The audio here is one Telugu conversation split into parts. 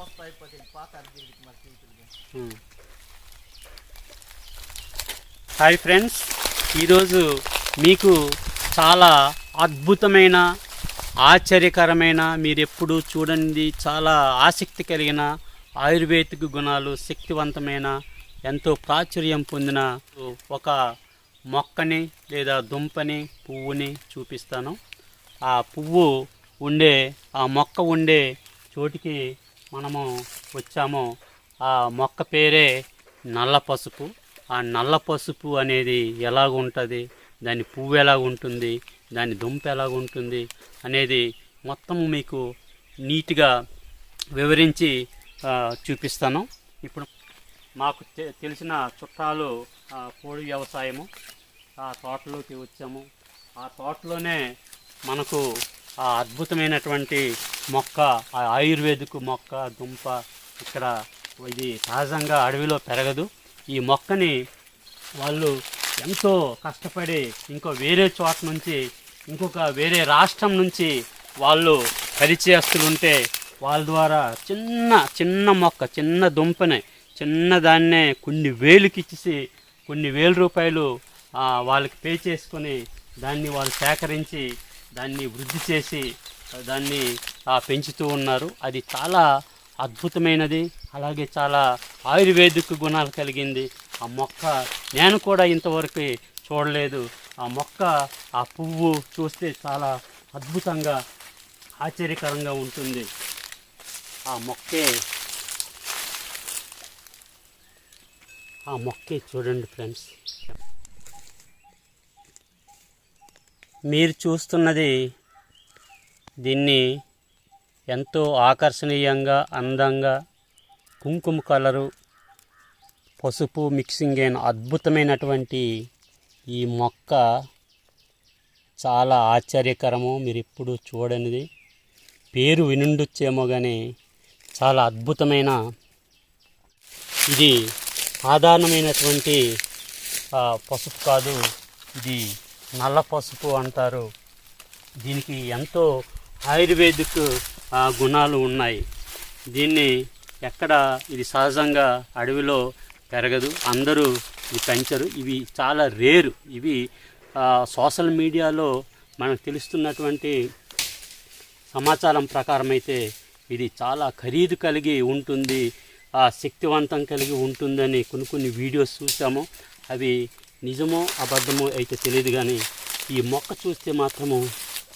పసుపు అయిపోతుంది పాత అర్జీకి మరి తీసుకుంటే హాయ్ ఫ్రెండ్స్. ఈరోజు మీకు చాలా అద్భుతమైన ఆశ్చర్యకరమైన మీరెప్పుడు చూడండి చాలా ఆసక్తి కలిగిన ఆయుర్వేదిక గుణాలు శక్తివంతమైన ఎంతో ప్రాచుర్యం పొందిన ఒక మొక్కని లేదా దుంపని పువ్వుని చూపిస్తాను. ఆ పువ్వు ఉండే ఆ మొక్క ఉండే చోటికి మనము వచ్చాము ఆ మొక్క పేరే నల్ల పసుపు. ఆ నల్ల పసుపు అనేది ఎలాగ ఉంటుంది దాని పువ్వు ఎలాగ ఉంటుంది దాని దుంప ఎలాగ ఉంటుంది అనేది మొత్తం మీకు నీట్గా వివరించి చూపిస్తాను. ఇప్పుడు మాకు తె- తెలిసిన చుట్టాలు కోడి వ్యవసాయము ఆ తోటలోకి వచ్చాము. ఆ తోటలోనే మనకు ఆ అద్భుతమైనటువంటి మొక్క ఆ ఆయుర్వేదిక్ మొక్క దుంప ఇక్కడ ఇది సహజంగా అడవిలో పెరగదు. ఈ మొక్కని వాళ్ళు ఎంతో కష్టపడి ఇంకో వేరే చోట నుంచి ఇంకొక వేరే రాష్ట్రం నుంచి వాళ్ళు పరిచయస్తులుంటే వాళ్ళ ద్వారా చిన్న చిన్న మొక్క చిన్న దుంపని చిన్న దాన్నే కొన్ని వేలుకి ఇచ్చేసి కొన్ని వేల రూపాయలు వాళ్ళకి పే చేసుకొని దాన్ని వాళ్ళు సేకరించి దాన్ని వృద్ధి చేసి దాన్ని పెంచుతూ ఉన్నారు. అది చాలా అద్భుతమైనది. అలాగే చాలా ఆయుర్వేదిక్ గుణాలు కలిగింది. ఆ మొక్క నేను కూడా ఇంతవరకు చూడలేదు. ఆ మొక్క ఆ పువ్వు చూస్తే చాలా అద్భుతంగా ఆశ్చర్యకరంగా ఉంటుంది. ఆ మొక్కే ఆ మొక్కే చూడండి ఫ్రెండ్స్. మీరు చూస్తున్నది దీన్ని ఎంతో ఆకర్షణీయంగా అందంగా కుంకుమ కలరు పసుపు మిక్సింగ్ అయిన అద్భుతమైనటువంటి ఈ మొక్క చాలా ఆశ్చర్యకరము. మీరు ఎప్పుడు చూడనిది. పేరు వినుండొచ్చేమో కానీ చాలా అద్భుతమైన ఇది సాధారణమైనటువంటి పసుపు కాదు. ఇది నల్ల పసుపు అంటారు. దీనికి ఎంతో ఆయుర్వేదిక్ గుణాలు ఉన్నాయి. దీన్ని ఎక్కడ ఇది సహజంగా అడవిలో పెరగదు. అందరూ ఇది పెంచరు. ఇవి చాలా రేరు. ఇవి సోషల్ మీడియాలో మనకు తెలుస్తున్నటువంటి సమాచారం ప్రకారం అయితే ఇది చాలా ఖరీదు కలిగి ఉంటుంది. శక్తివంతం కలిగి ఉంటుందని కొన్ని కొన్ని వీడియోస్ చూసాము. అవి నిజమో అబద్ధమో అయితే తెలియదు కానీ ఈ మొక్క చూస్తే మాత్రము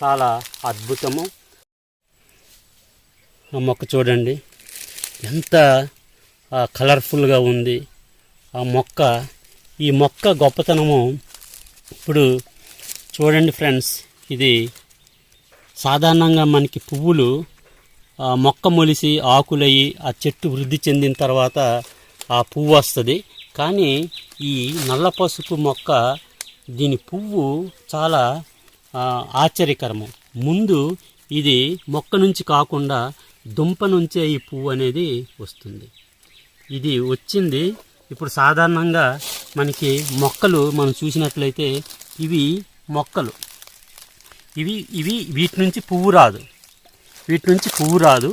చాలా అద్భుతము. ఆ మొక్క చూడండి. ఎంత కలర్ఫుల్గా ఉంది. ఆ మొక్క ఈ మొక్క గొప్పతనము ఇప్పుడు చూడండి ఫ్రెండ్స్ ఇది సాధారణంగా మనకి పువ్వులు మొక్క మొలిసి ఆకులయ్యి ఆ చెట్టు వృద్ధి చెందిన తర్వాత ఆ పువ్వు వస్తుంది. కానీ ఈ నల్ల పసుపు మొక్క దీని పువ్వు చాలా ఆశ్చర్యకరము. ముందు ఇది మొక్క నుంచి కాకుండా దుంప నుంచే ఈ పువ్వు అనేది వస్తుంది. ఇది వచ్చింది. ఇప్పుడు సాధారణంగా మనకి మొక్కలు మనం చూసినట్లయితే ఇవి మొక్కలు. ఇవి ఇవి వీటి నుంచి పువ్వు రాదు. వీటి నుంచి పువ్వు రాదు.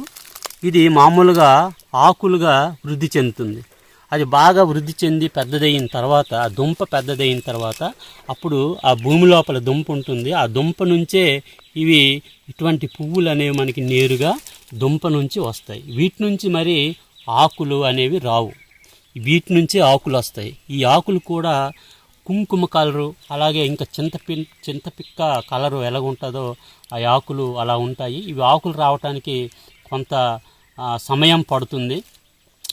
ఇది మామూలుగా ఆకులుగా వృద్ధి చెందుతుంది. అది బాగా వృద్ధి చెంది పెద్దదయిన తర్వాత ఆ దుంప పెద్దదయిన తర్వాత అప్పుడు ఆ భూమి లోపల దుంప ఉంటుంది. ఆ దుంప నుంచే ఇవి ఇటువంటి పువ్వులు అనేవి మనకి నేరుగా దుంప నుంచి వస్తాయి. వీటి నుంచి మరి ఆకులు అనేవి రావు. వీటి నుంచి ఆకులు వస్తాయి. ఈ ఆకులు కూడా కుంకుమ కలరు అలాగే ఇంకా చింతపి చింతపిక్క కలరు ఎలాగుంటుందో ఆ ఆకులు అలా ఉంటాయి. ఇవి ఆకులు రావటానికి కొంత సమయం పడుతుంది.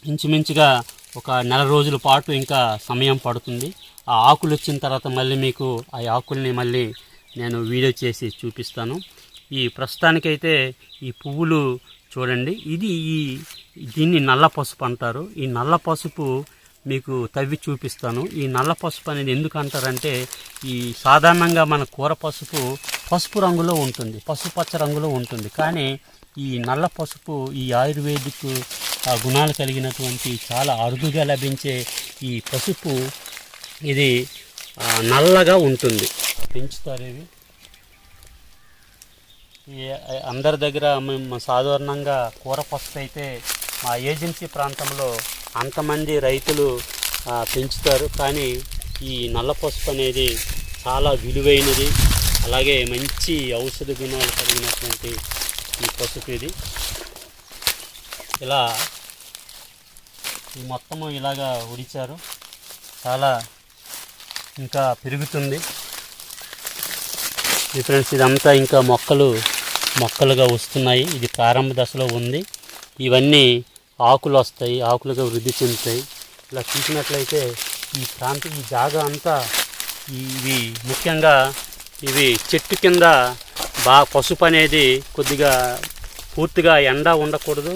ఇంచుమించుగా ఒక నెల రోజుల పాటు ఇంకా సమయం పడుతుంది. ఆ ఆకులు వచ్చిన తర్వాత మళ్ళీ మీకు ఆ ఆకుల్ని మళ్ళీ నేను వీడియో చేసి చూపిస్తాను. ఈ ప్రస్తుతానికైతే ఈ పువ్వులు చూడండి. ఇది ఈ దీన్ని నల్ల పసుపు అంటారు. ఈ నల్ల పసుపు మీకు తవ్వి చూపిస్తాను. ఈ నల్ల పసుపు అనేది ఎందుకు అంటారంటే ఈ సాధారణంగా మన కూర పసుపు పసుపు రంగులో ఉంటుంది. పసుపచ్చ రంగులో ఉంటుంది. కానీ ఈ నల్ల పసుపు ఈ ఆయుర్వేదిక్ గుణాలు కలిగినటువంటి చాలా అరుదుగా లభించే ఈ పసుపు ఇది నల్లగా ఉంటుంది. పెంచుతారు ఇవి. అందరి దగ్గర మేము సాధారణంగా కూర పసుపు అయితే మా ఏజెన్సీ ప్రాంతంలో అంతమంది రైతులు పెంచుతారు. కానీ ఈ నల్ల పసుపు అనేది చాలా విలువైనది. అలాగే మంచి ఔషధ గుణాలు కలిగినటువంటి ఈ పసుపు ఇది. ఇలా ఈ మొత్తము ఇలాగా ఉడిచారు. చాలా ఇంకా పెరుగుతుంది. ఈ ఫ్రెండ్స్ ఇదంతా ఇంకా మొక్కలు మొక్కలుగా వస్తున్నాయి. ఇది ప్రారంభ దశలో ఉంది. ఇవన్నీ ఆకులు వస్తాయి ఆకులుగా వృద్ధి చెందుతాయి. ఇలా చూసినట్లయితే ఈ ప్రాంతం ఈ జాగా అంతా ఇవి ముఖ్యంగా ఇవి చెట్టు కింద బాగా పసుపు అనేది కొద్దిగా పూర్తిగా ఎండ ఉండకూడదు.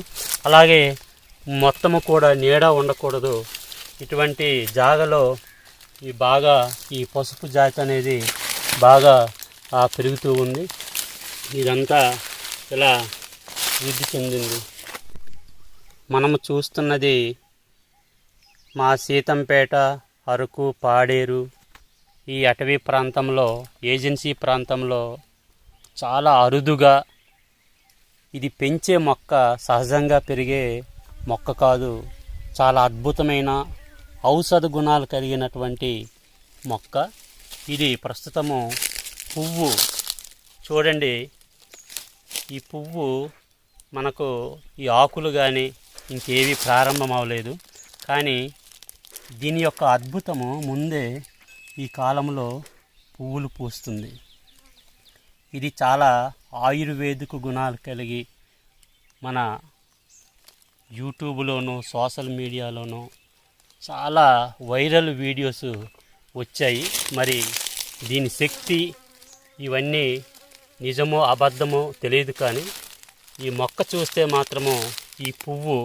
అలాగే మొత్తము కూడా నీడ ఉండకూడదు. ఇటువంటి జాగలో ఈ బాగా ఈ పసుపు జాతి అనేది బాగా పెరుగుతూ ఉంది. ఇదంతా ఇలా వృద్ధి చెందింది. మనము చూస్తున్నది మా సీతంపేట అరకు పాడేరు ఈ అటవీ ప్రాంతంలో ఏజెన్సీ ప్రాంతంలో చాలా అరుదుగా ఇది పెంచే మొక్క సహజంగా పెరిగే మొక్క కాదు. చాలా అద్భుతమైన ఔషధ గుణాలు కలిగినటువంటి మొక్క. ఇది ప్రస్తుతము పువ్వు. చూడండి ఈ పువ్వు మనకు ఈ ఆకులు కానీ ఇంకేవి ప్రారంభం అవ్వలేదు కానీ దీని యొక్క అద్భుతము ముందే ఈ కాలంలో పువ్వులు పూస్తుంది. ఇది చాలా ఆయుర్వేదిక గుణాలు కలిగి మన యూట్యూబ్లోనూ సోషల్ మీడియాలోనూ చాలా వైరల్ వీడియోస్ వచ్చాయి. మరి దీని శక్తి ఇవన్నీ నిజమో అబద్ధమో తెలియదు కానీ ఈ మొక్క చూస్తే మాత్రము ఈ పువ్వు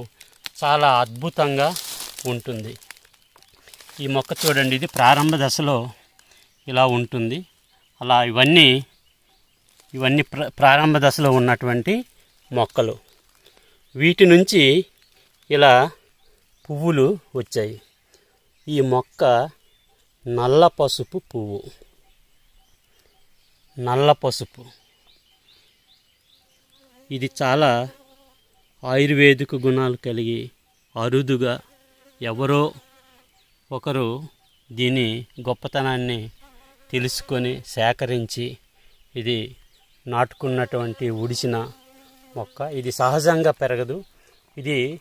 చాలా అద్భుతంగా ఉంటుంది. ఈ మొక్క చూడండి ఇది ప్రారంభ దశలో ఇలా ఉంటుంది. అలా ఇవన్నీ ఇవన్నీ ప్ర ప్రారంభ దశలో ఉన్నటువంటి మొక్కలు. వీటి నుంచి ఇలా పువ్వులు వచ్చాయి. ఈ మొక్క నల్ల పసుపు పువ్వు. నల్ల పసుపు. ఇది చాలా ఆయుర్వేదిక గుణాలు కలిగి అరుదుగా ఎవరో ఒకరు దీని గొప్పతనాన్ని తెలుసుకొని సేకరించి ఇది నాటుకున్నటువంటి ఉడిసిన మొక్క. ఇది సహజంగా పెరగదు. ఇది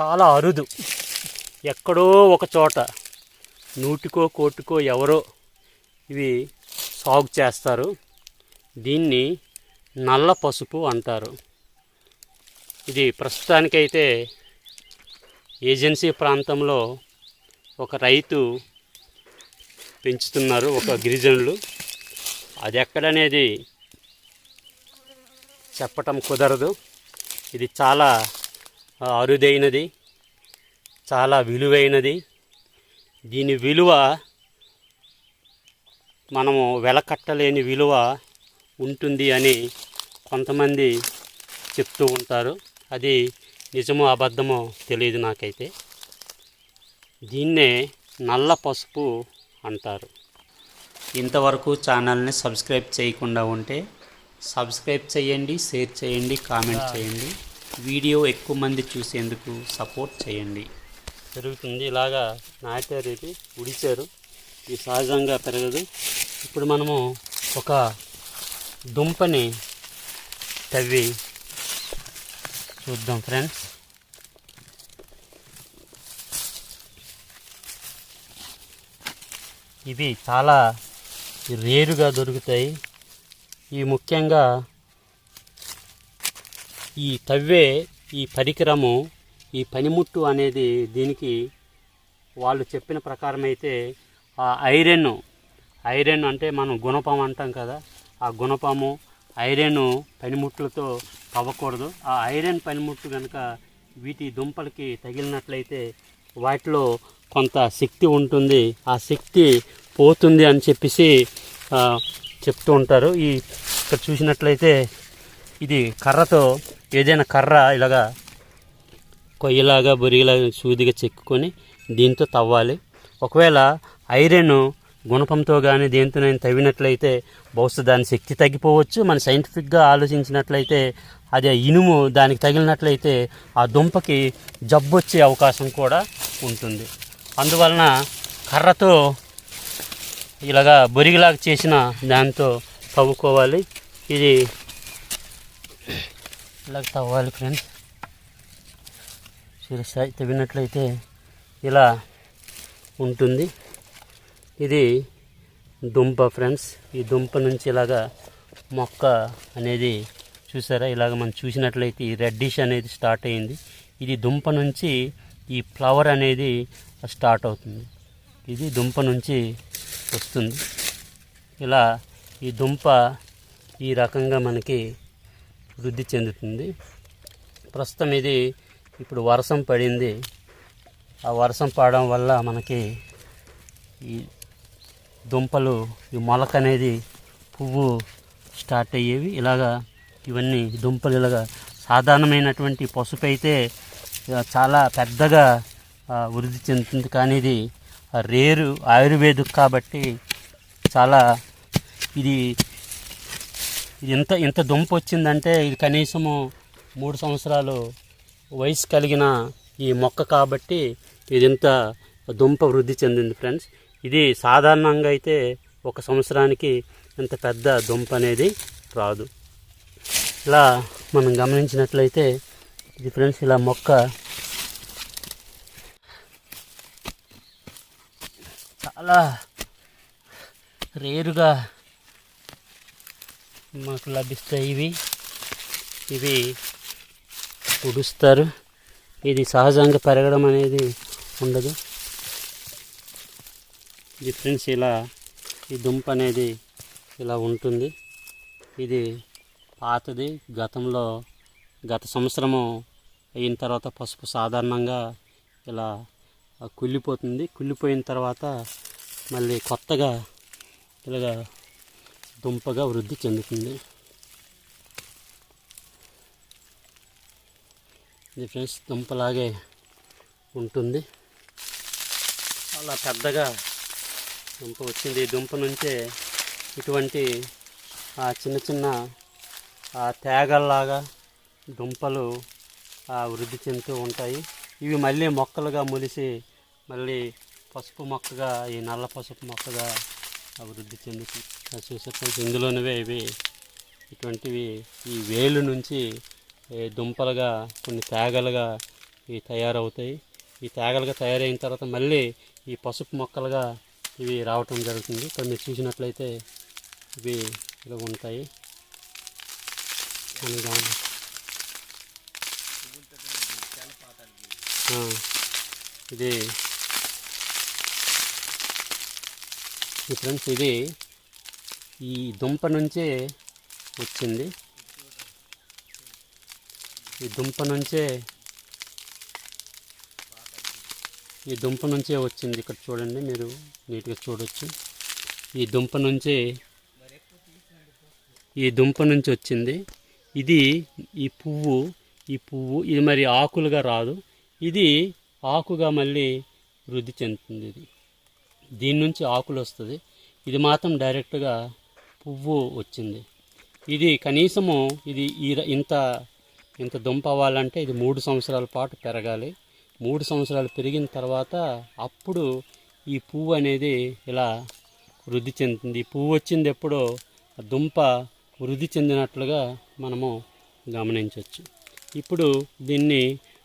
చాలా అరుదు. ఎక్కడో ఒక చోట నూటికో కోటికో ఎవరో ఇవి సాగు చేస్తారు. దీన్ని నల్ల పసుపు అంటారు. ఇది ప్రస్తుతానికైతే ఏజెన్సీ ప్రాంతంలో ఒక రైతు పెంచుతున్నారు ఒక గిరిజనులు. అది ఎక్కడనేది చెప్పటం కుదరదు. ఇది చాలా అరుదైనది చాలా విలువైనది. దీని విలువ మనము వెలకట్టలేని విలువ ఉంటుంది అని కొంతమంది చెప్తూ ఉంటారు. అది నిజమో అబద్ధమో తెలియదు నాకైతే. దీన్నే నల్ల పసుపు అంటారు. ఇంతవరకు ఛానల్ని సబ్స్క్రైబ్ చేయకుండా ఉంటే సబ్స్క్రైబ్ చేయండి షేర్ చేయండి కామెంట్ చేయండి. వీడియో ఎక్కువ మంది చూసేందుకు సపోర్ట్ చేయండి. పెరుగుతుంది. ఇలాగా నాటారు ఇది ఉడిచారు. ఇది సహజంగా పెరగదు. ఇప్పుడు మనము ఒక దుంపని తవ్వి చూద్దాం ఫ్రెండ్స్. ఇవి చాలా రేరుగా దొరుకుతాయి. ఈ ముఖ్యంగా ఈ తవ్వే ఈ పరికరము ఈ పనిముట్టు అనేది దీనికి వాళ్ళు చెప్పిన ప్రకారం అయితే ఆ ఐరన్ ఐరన్ అంటే మనం గుణపం అంటాం కదా ఆ గుణపము ఐరన్ పనిముట్లతో తవ్వకూడదు. ఆ ఐరన్ పనిముట్టు కనుక వీటి దుంపలకి తగిలినట్లయితే వాటిలో కొంత శక్తి ఉంటుంది. ఆ శక్తి పోతుంది అని చెప్పేసి చెప్తూ ఉంటారు. ఈ ఇక్కడ చూసినట్లయితే ఇది కర్రతో ఏదైనా కర్ర ఇలాగా కొయ్యలాగా బొరిగిలాగా సూదిగా చెక్కుకొని దీంతో తవ్వాలి. ఒకవేళ ఐరన్ గుణపంతో కానీ దేంతోనైనా తవ్వినట్లయితే బహుశా దాని శక్తి తగ్గిపోవచ్చు. మన సైంటిఫిక్గా ఆలోచించినట్లయితే అది ఆ ఇనుము దానికి తగిలినట్లయితే ఆ దుంపకి జబ్బు వచ్చే అవకాశం కూడా ఉంటుంది. అందువలన కర్రతో ఇలాగా బొరిగిలాగా చేసిన దాంతో తవ్వుకోవాలి. ఇది ఇలాగ తవ్వాలి ఫ్రెండ్స్. శిరసాయి తవ్వినట్లయితే ఇలా ఉంటుంది. ఇది దుంప ఫ్రెండ్స్. ఈ దుంప నుంచి ఇలాగా మొక్క అనేది చూసారా? ఇలాగ మనం చూసినట్లయితే ఈ రెడ్డిష్ అనేది స్టార్ట్ అయింది. ఇది దుంప నుంచి ఈ ఫ్లవర్ అనేది స్టార్ట్ అవుతుంది. ఇది దుంప నుంచి వస్తుంది. ఇలా ఈ దుంప ఈ రకంగా మనకి వృద్ధి చెందుతుంది. ప్రస్తుతం ఇది ఇప్పుడు వర్షం పడింది. ఆ వర్షం పడడం వల్ల మనకి ఈ దుంపలు ఈ మొలక అనేది పువ్వు స్టార్ట్ అయ్యేవి. ఇలాగా ఇవన్నీ దుంపలు ఇలాగా సాధారణమైనటువంటి పసుపు అయితే చాలా పెద్దగా వృద్ధి చెందుతుంది. కానీ ఇది రేరు ఆయుర్వేదిక్ కాబట్టి చాలా ఇది ఇది ఇంత ఇంత దుంప వచ్చిందంటే ఇది కనీసము మూడు సంవత్సరాలు వయసు కలిగిన ఈ మొక్క కాబట్టి ఇది ఇంత దుంప వృద్ధి చెందింది ఫ్రెండ్స్. ఇది సాధారణంగా అయితే ఒక సంవత్సరానికి ఇంత పెద్ద దుంప అనేది రాదు. ఇలా మనం గమనించినట్లయితే ఇది ఫ్రెండ్స్ ఇలా మొక్క అలా రేరుగా మాకు లభిస్తాయి ఇవి. ఇవి పుడుస్తారు ఇది సహజంగా పెరగడం అనేది ఉండదు. డిఫరెన్స్ ఇలా ఈ దుంప అనేది ఇలా ఉంటుంది. ఇది పాతది. గతంలో గత సంవత్సరము అయిన తర్వాత పసుపు సాధారణంగా ఇలా కుళ్ళిపోతుంది. కుళ్ళిపోయిన తర్వాత మళ్ళీ కొత్తగా ఇలాగా దుంపగా వృద్ధి చెందుతుంది. ఇది ఫ్రెండ్స్ దుంపలాగే ఉంటుంది. చాలా పెద్దగా దుంప వచ్చింది. ఈ దుంప నుంచే ఇటువంటి ఆ చిన్న చిన్న ఆ తేగల్లాగా దుంపలు వృద్ధి చెందుతూ ఉంటాయి. ఇవి మళ్ళీ మొక్కలుగా మొలిసి మళ్ళీ పసుపు మొక్కగా ఈ నల్ల పసుపు మొక్కగా అభివృద్ధి చెందుతుంది అది చూసేటప్పుడు ఇందులోనివే ఇవి ఇటువంటివి ఈ వేలు నుంచి దుంపలుగా కొన్ని తేగలుగా ఇవి తయారవుతాయి. ఈ తేగలుగా తయారైన తర్వాత మళ్ళీ ఈ పసుపు మొక్కలుగా ఇవి రావటం జరుగుతుంది. ఇక్కడ మీరు చూసినట్లయితే ఇవి ఇలా ఉంటాయి. ఇది ఈ ఫ్రెండ్స్ ఇది ఈ దుంప నుంచే వచ్చింది. ఈ దుంప నుంచే ఈ దుంప నుంచే వచ్చింది. ఇక్కడ చూడండి మీరు నీట్గా చూడొచ్చు. ఈ దుంప నుంచే ఈ దుంప నుంచి వచ్చింది. ఇది ఈ పువ్వు ఈ పువ్వు ఇది మరి ఆకులుగా రాదు. ఇది ఆకుగా మళ్ళీ వృద్ధి చెందుతుంది ఇది. దీని నుంచి ఆకులు వస్తుంది. ఇది మాత్రం డైరెక్ట్గా పువ్వు వచ్చింది. ఇది కనీసము ఇది ఈ ఇంత ఇంత దుంప అవ్వాలంటే ఇది మూడు సంవత్సరాల పాటు పెరగాలి. మూడు సంవత్సరాలు పెరిగిన తర్వాత అప్పుడు ఈ పువ్వు అనేది ఇలా వృద్ధి చెందుతుంది. ఈ పువ్వు వచ్చింది ఎప్పుడో దుంప వృద్ధి చెందినట్లుగా మనము గమనించవచ్చు ఇప్పుడు దీన్ని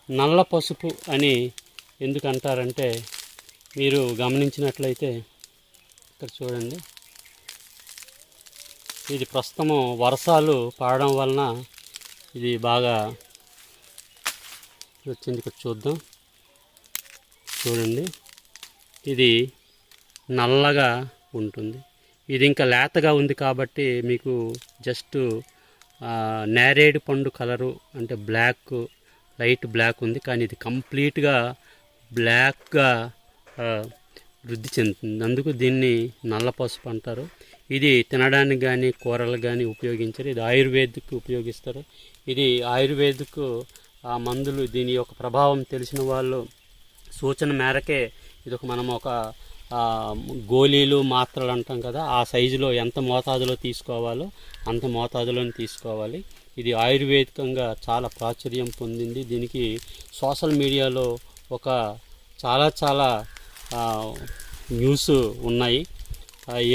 నల్ల పసుపు అని ఎందుకు అంటారంటే మీరు గమనించినట్లయితే ఇక్కడ చూడండి. ఇది ప్రస్తుతము వర్షాలు పడడం వలన ఇది బాగా వచ్చింది. ఇక్కడ చూద్దాం. చూడండి. ఇది నల్లగా ఉంటుంది. ఇది ఇంకా లేతగా ఉంది కాబట్టి మీకు జస్ట్ నేరేడు పండు కలరు అంటే బ్లాక్ లైట్ బ్లాక్ ఉంది. కానీ ఇది కంప్లీట్గా బ్లాక్గా వృద్ధి చెందుతుంది. అందుకు దీన్ని నల్ల పసుపు అంటారు. ఇది తినడానికి కానీ కూరలు కానీ ఉపయోగించరు. ఇది ఆయుర్వేదిక్ ఉపయోగిస్తారు. ఇది ఆయుర్వేదిక్ ఆ మందులు దీని యొక్క ప్రభావం తెలిసిన వాళ్ళు సూచన మేరకే ఇది ఒక మనం ఒక గోళీలు మాత్రలు అంటాం కదా ఆ సైజులో ఎంత మోతాదులో తీసుకోవాలో అంత మోతాదులోనే తీసుకోవాలి. ఇది ఆయుర్వేదికంగా చాలా ప్రాచుర్యం పొందింది. దీనికి సోషల్ మీడియాలో ఒక చాలా చాలా న్యూస్ ఉన్నాయి.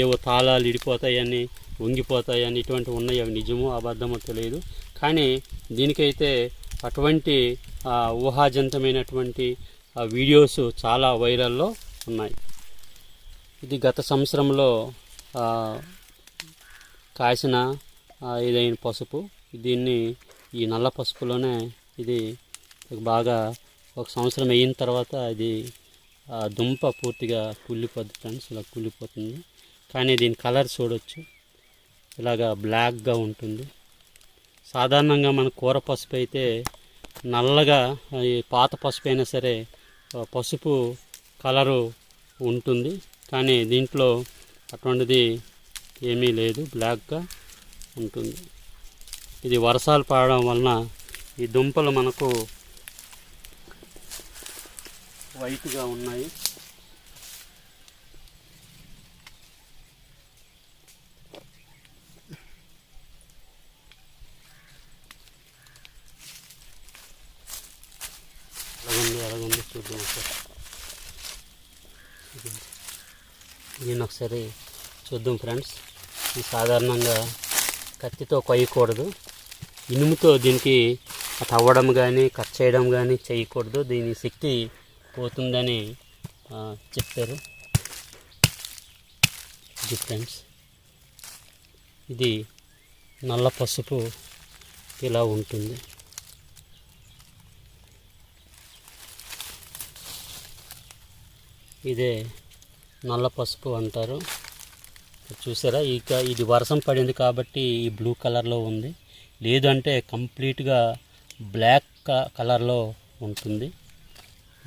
ఏవో తాళాలు ఇడిపోతాయని వంగిపోతాయని ఇటువంటివి ఉన్నాయి. అవి నిజమో అబద్ధమో తెలియదు. కానీ దీనికైతే అటువంటి ఊహాజంతమైనటువంటి వీడియోస్ చాలా వైరల్లో ఉన్నాయి. ఇది గత సంవత్సరంలో కాసిన ఇదైన పసుపు దీన్ని ఈ నల్ల పసుపులోనే ఇది బాగా ఒక సంవత్సరం అయిన తర్వాత ఇది ఆ దుంప పూర్తిగా కుళ్ళిపోద్ది ఫ్రెండ్స్ ఇలా కుళ్ళిపోతుంది. కానీ దీని కలర్ చూడొచ్చు. ఇలాగా బ్లాక్గా ఉంటుంది. సాధారణంగా మన కూర పసుపు అయితే నల్లగా ఈ పాత పసుపు అయినా సరే పసుపు కలరు ఉంటుంది. కానీ దీంట్లో అటువంటిది ఏమీ లేదు బ్లాక్గా ఉంటుంది. ఇది వర్షాలు పడడం వలన ఈ దుంపలు మనకు వైట్గా ఉన్నాయి. అలాగుంది అలాగుంది చూద్దాం ఒకసారి. దీన్ని ఒకసారి చూద్దాం ఫ్రెండ్స్. ఇది సాధారణంగా కత్తితో కొయ్యకూడదు. ఇనుముతో దీనికి తవ్వడం కానీ కట్ చేయడం కానీ చేయకూడదు. దీని శక్తి పోతుందని చెప్పారు. ఇది ఫ్రెండ్స్ ఇది నల్ల పసుపు ఇలా ఉంటుంది. ఇదే నల్ల పసుపు అంటారు. చూసారా? ఇక ఇది వర్షం పడింది కాబట్టి ఈ బ్లూ కలర్లో ఉంది. లేదంటే కంప్లీట్గా బ్లాక్ కలర్లో ఉంటుంది.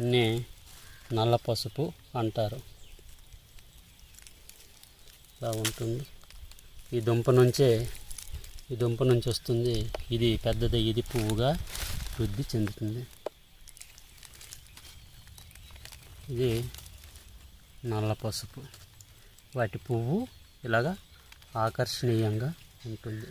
ని నల్ల పసుపు అంటారు. ఇలా ఉంటుంది. ఈ దుంప నుంచే ఈ దుంప నుంచి వస్తుంది. ఇది పెద్దది ఇది పువ్వుగా వృద్ధి చెందుతుంది. ఇది నల్ల పసుపు. వాటి పువ్వు ఇలాగా ఆకర్షణీయంగా ఉంటుంది.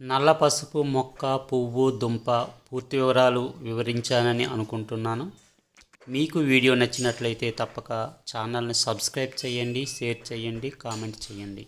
నల్ల పసుపు మొక్క పువ్వు దుంప పూర్తి వివరాలు వివరించానని అనుకుంటున్నాను. మీకు వీడియో నచ్చినట్లయితే తప్పక ఛానల్ని సబ్స్క్రైబ్ చేయండి షేర్ చేయండి కామెంట్ చేయండి.